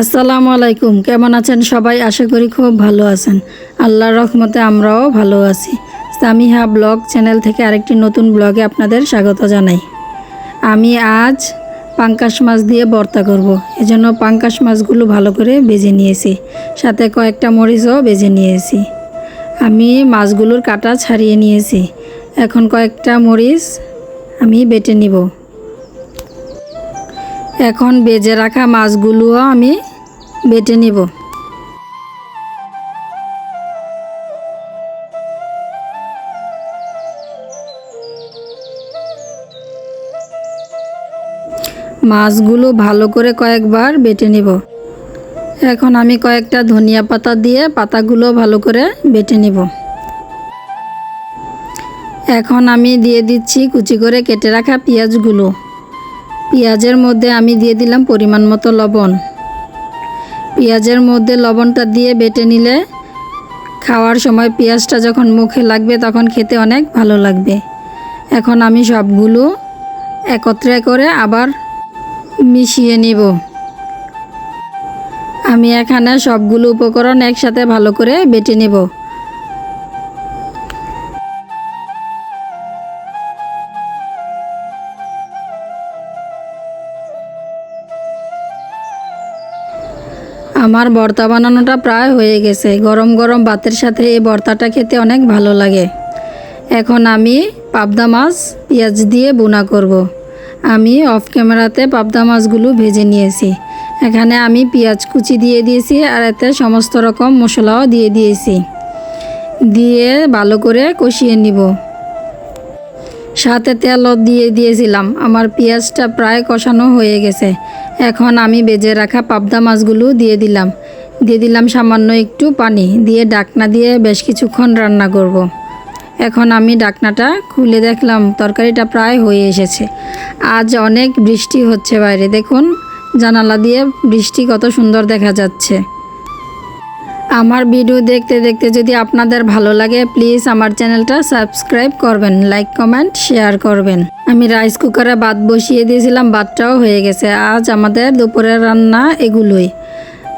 আসসালামু আলাইকুম। কেমন আছেন সবাই? আশা করি খুব ভালো আছেন। আল্লাহর রহমতে আমরাও ভালো আছি। সামিহা ব্লগ চ্যানেল থেকে আরেকটি নতুন ব্লগে আপনাদের স্বাগত জানাই। আমি আজ পাঙ্কাশ মাছ দিয়ে ভর্তা করব। এজন্য পাঙ্কাশ মাছগুলো ভালো করে বেজে নিয়েছি। সাথে কয়েকটা মরিচও বেজে নিয়েছি। আমি মাছগুলোর কাটা ছাড়িয়ে নিয়েছি। এখন কয়েকটা মরিচ আমি বেটে নিব। এখন বেজে রাখা মাছগুলোও আমি বেটে নিব। মাছগুলো ভালো করে কয়েকবার বেটে নিব। এখন আমি কয়েকটা ধনিয়া পাতা দিয়ে পাতাগুলো ভালো করে বেটে নিব। এখন আমি দিয়ে দিচ্ছি কুচি করে কেটে রাখা পেঁয়াজগুলো। পেঁয়াজের মধ্যে আমি দিয়ে দিলাম পরিমাণ মতো লবণ। পেঁয়াজের মধ্যে লবণটা দিয়ে বেটে নিলে খাওয়ার সময় পেঁয়াজটা যখন মুখে লাগবে তখন খেতে অনেক ভালো লাগবে। এখন আমি সবগুলো একত্রে করে আবার মিশিয়ে নিব। আমি এখানে সবগুলো উপকরণ একসাথে ভালো করে বেটে নেব। আমার ভর্তা বানানোটা প্রায় হয়ে গেছে। গরম গরম ভাতের সাথে এই ভর্তাটা খেতে অনেক ভালো লাগে। এখন আমি পাবদা মাছ, পেঁয়াজ দিয়ে বোনা করব। আমি অফ ক্যামেরাতে পাবদা মাছগুলো ভেজে নিয়েছি। এখানে আমি পেঁয়াজ কুচি দিয়ে দিয়েছি আর এতে সমস্ত রকম মশলাও দিয়ে দিয়েছি। দিয়ে ভালো করে কষিয়ে নিব। সাথে তেলও দিয়ে দিয়েছিলাম। আমার পেঁয়াজটা প্রায় কষানো হয়ে গেছে। এখন আমি বেজে রাখা পাবদা মাছগুলো দিয়ে দিলাম। দিয়ে দিলাম সামান্য একটু পানি। দিয়ে ডাকনা দিয়ে বেশ কিছুক্ষণ রান্না করব। এখন আমি ডাকনাটা খুলে দেখলাম, তরকারিটা প্রায় হয়ে এসেছে। আজ অনেক বৃষ্টি হচ্ছে বাইরে। দেখুন, জানালা দিয়ে বৃষ্টি কত সুন্দর দেখা যাচ্ছে। আমার ভিডিও দেখতে দেখতে যদি আপনাদের ভালো লাগে প্লিজ আমার চ্যানেলটা সাবস্ক্রাইব করবেন লাইক কমেন্ট শেয়ার করবেন। আমি রাইস কুকারে ভাত বসিয়ে দিয়েছিলাম, ভাতটাও হয়ে গেছে। আজ আমাদের দুপুরের রান্না এগুলোই।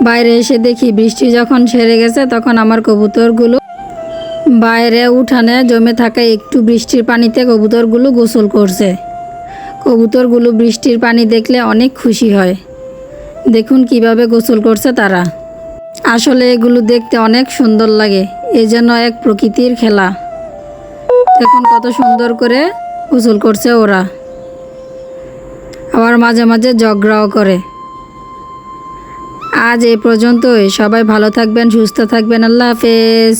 বাইরে এসে দেখি বৃষ্টি যখন সেরে গেছে, তখন আমার কবুতরগুলো বাইরে উঠানে জমে থাকা একটু বৃষ্টির পানিতে কবুতরগুলো গোসল করছে। কবুতরগুলো বৃষ্টির পানি দেখলে অনেক খুশি হয়। দেখুন কীভাবে গোসল করছে তারা। আসলে এগুলো দেখতে অনেক সুন্দর লাগে, এ যেন এক প্রকৃতির খেলা। এখন কত সুন্দর করে গোসল করছে ওরা। আবার মাঝে মাঝে ঝগড়াও করে। আজ এ পর্যন্তই, সবাই ভালো থাকবেন, সুস্থ থাকবেন, আল্লাহ হাফেজ।